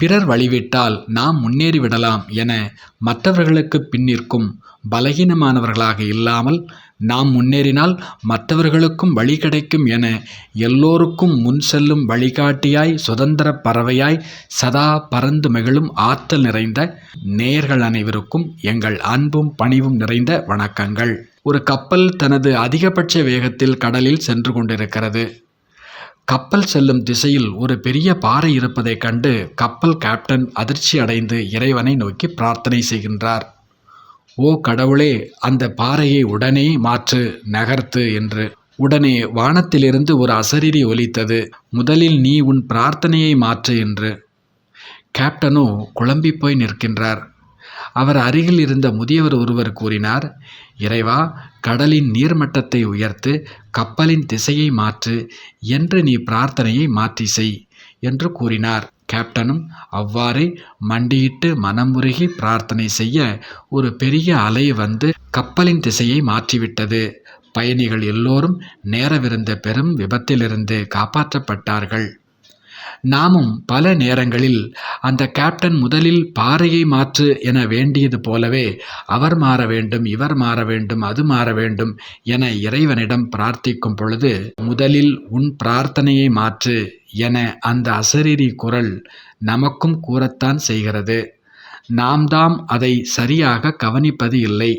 பிறர் வழிவிட்டால் நாம் முன்னேறிவிடலாம் என மற்றவர்களுக்கு பின்னிற்கும் பலகீனமானவர்களாக இல்லாமல் நாம் முன்னேறினால் மற்றவர்களுக்கும் வழி கிடைக்கும் என எல்லோருக்கும் முன் செல்லும் வழிகாட்டியாய் சுதந்திர பறவையாய் சதா பறந்து மகிழும் ஆற்றல் நிறைந்த நேயர்கள் அனைவருக்கும் எங்கள் அன்பும் பணிவும் நிறைந்த வணக்கங்கள். ஒரு கப்பல் தனது அதிகபட்ச வேகத்தில் கடலில் சென்று கொண்டிருக்கிறது. கப்பல் செல்லும் திசையில் ஒரு பெரிய பாறை இருப்பதைக் கண்டு கப்பல் கேப்டன் அதிர்ச்சி அடைந்து இறைவனை நோக்கி பிரார்த்தனை செய்கின்றார். ஓ கடவுளே அந்த பாறையை உடனே மாற்று நகர்த்து என்று. உடனே வானத்திலிருந்து ஒரு அசரீரி ஒலித்தது. முதலில் நீ உன் பிரார்த்தனையை மாற்று என்று. கேப்டனோ குழம்பி போய் நிற்கின்றார். அவர் அருகில் இருந்த முதியவர் ஒருவர் கூறினார் இறைவா கடலின் நீர்மட்டத்தை உயர்த்து கப்பலின் திசையை மாற்று என்று நீ பிரார்த்தனையை மாற்றி செய் என்று கூறினார். கேப்டனும் அவ்வாறே மண்டியிட்டு மனமுருகி பிரார்த்தனை செய்ய ஒரு பெரிய அலை வந்து கப்பலின் திசையை மாற்றிவிட்டது. பயணிகள் எல்லோரும் நேரவிருந்த பெரும் விபத்திலிருந்து காப்பாற்றப்பட்டார்கள். நாமும் பல நேரங்களில் அந்த கேப்டன் முதலில் பாறையை மாற்று என வேண்டியது போலவே அவர் மாற வேண்டும் இவர் மாற வேண்டும் அது மாற வேண்டும் என இறைவனிடம் பிரார்த்திக்கும் பொழுது முதலில் உன் பிரார்த்தனையை மாற்று என அந்த அசரீரி குரல் நமக்கும் கூறத்தான் செய்கிறது. நாம் தாம் அதை சரியாக கவனிப்பது இல்லை.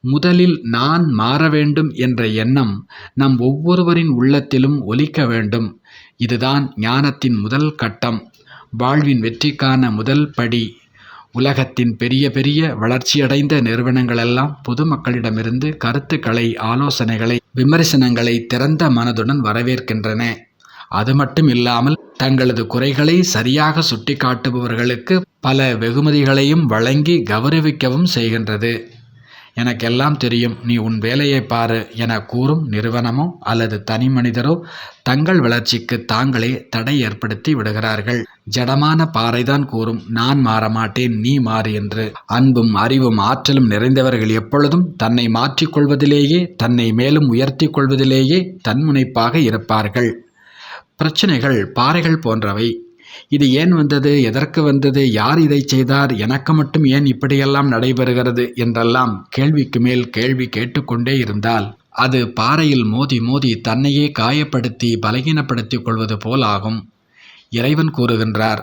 முதலில் நான் மாற வேண்டும் என்ற எண்ணம் நம் ஒவ்வொருவரின் உள்ளத்திலும் ஒலிக்க வேண்டும். இதுதான் ஞானத்தின் முதல் கட்டம். வாழ்வின் வெற்றிக்கான முதல் படி. உலகத்தின் பெரிய பெரிய வளர்ச்சியடைந்த நிறுவனங்களெல்லாம் பொதுமக்களிடமிருந்து கருத்துக்களை ஆலோசனைகளை விமர்சனங்களை திறந்த மனதுடன் வரவேற்கின்றன. அது மட்டும் இல்லாமல் தங்களது குறைகளை சரியாக சுட்டிக்காட்டுபவர்களுக்கு பல வெகுமதிகளையும் வழங்கி கௌரவிக்கவும் செய்கின்றது. எனக்கெல்லாம் தெரியும் நீ உன் வேலையை பாரு என கூறும் நிறுவனமோ அல்லது தனி மனிதரோ தங்கள் வளர்ச்சிக்கு தாங்களே தடை ஏற்படுத்தி விடுகிறார்கள். ஜடமான பாறைதான் கூறும் நான் மாற மாட்டேன் நீ மாறு என்று. அன்பும் அறிவும் ஆற்றலும் நிறைந்தவர்கள் எப்பொழுதும் தன்னை மாற்றிக்கொள்வதிலேயே தன்னை மேலும் உயர்த்தி கொள்வதிலேயே தன்முனைப்பாக இருப்பார்கள். பிரச்சனைகள் பாறைகள் போன்றவை. இது ஏன் வந்தது? எதற்கு வந்தது? யார் இதை செய்தார்? எனக்கு மட்டும் ஏன் இப்படியெல்லாம் நடைபெறுகிறது? என்றெல்லாம் கேள்விக்கு மேல் கேள்வி கேட்டுக்கொண்டே இருந்தால் அது பாறையில் மோதி மோதி தன்னையே காயப்படுத்தி பலகீனப்படுத்திக் கொள்வது போல் ஆகும். இறைவன் கூறுகின்றார்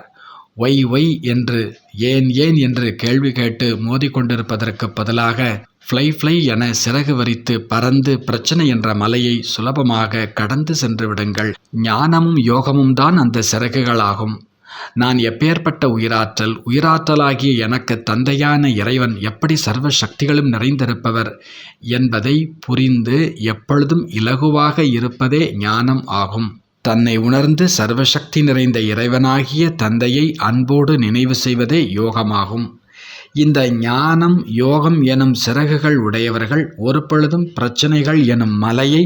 ஒய் ஒய் என்று ஏன் ஏன் என்று கேள்வி கேட்டு மோதிக்கொண்டிருப்பதற்கு பதிலாக ஃப்ளை ஃப்ளை என சிறகு வரித்து பறந்து பிரச்சனை என்ற மலையை சுலபமாக கடந்து சென்று விடுங்கள். ஞானமும் யோகமும் தான் அந்த சிறகுகளாகும். நான் எப்பேற்பட்ட உயிராற்றல் உயிராற்றலாகிய எனக்கு தந்தையான இறைவன் எப்படி சர்வ சக்திகளும் நிறைந்திருப்பவர் என்பதை புரிந்து எப்பொழுதும் இலகுவாக இருப்பதே ஞானம் ஆகும். தன்னை உணர்ந்து சர்வசக்தி நிறைந்த இறைவனாகிய தந்தையை அன்போடு நினைவு செய்வதே யோகமாகும். இந்த ஞானம் யோகம் எனும் சிறகுகள் உடையவர்கள் ஒரு பொழுதும் பிரச்சனைகள் எனும் மலையை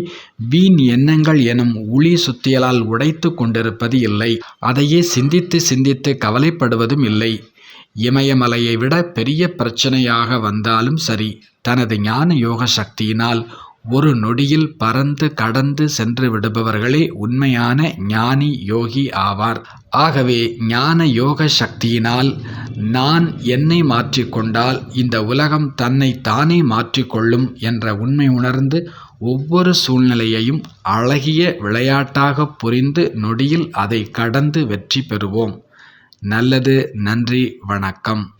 வீண் எண்ணங்கள் எனும் உளி சுத்தியலால் உடைத்து கொண்டிருப்பது இல்லை. அதையே சிந்தித்து சிந்தித்து கவலைப்படுவதும் இல்லை. இமயமலையை விட பெரிய பிரச்சனையாக வந்தாலும் சரி தனது ஞான யோக சக்தியினால் ஒரு நொடியில் பறந்து கடந்து சென்று விடுபவர்களே உண்மையான ஞானி யோகி ஆவார். ஆகவே ஞான யோக சக்தியினால் நான் என்னை மாற்றிக்கொண்டால் இந்த உலகம் தன்னை தானே மாற்றிக்கொள்ளும் என்ற உண்மை உணர்ந்து ஒவ்வொரு சூழ்நிலையையும் அழகிய விளையாட்டாக புரிந்து நொடியில் அதை கடந்து வெற்றி பெறுவோம். நல்லது நன்றி வணக்கம்.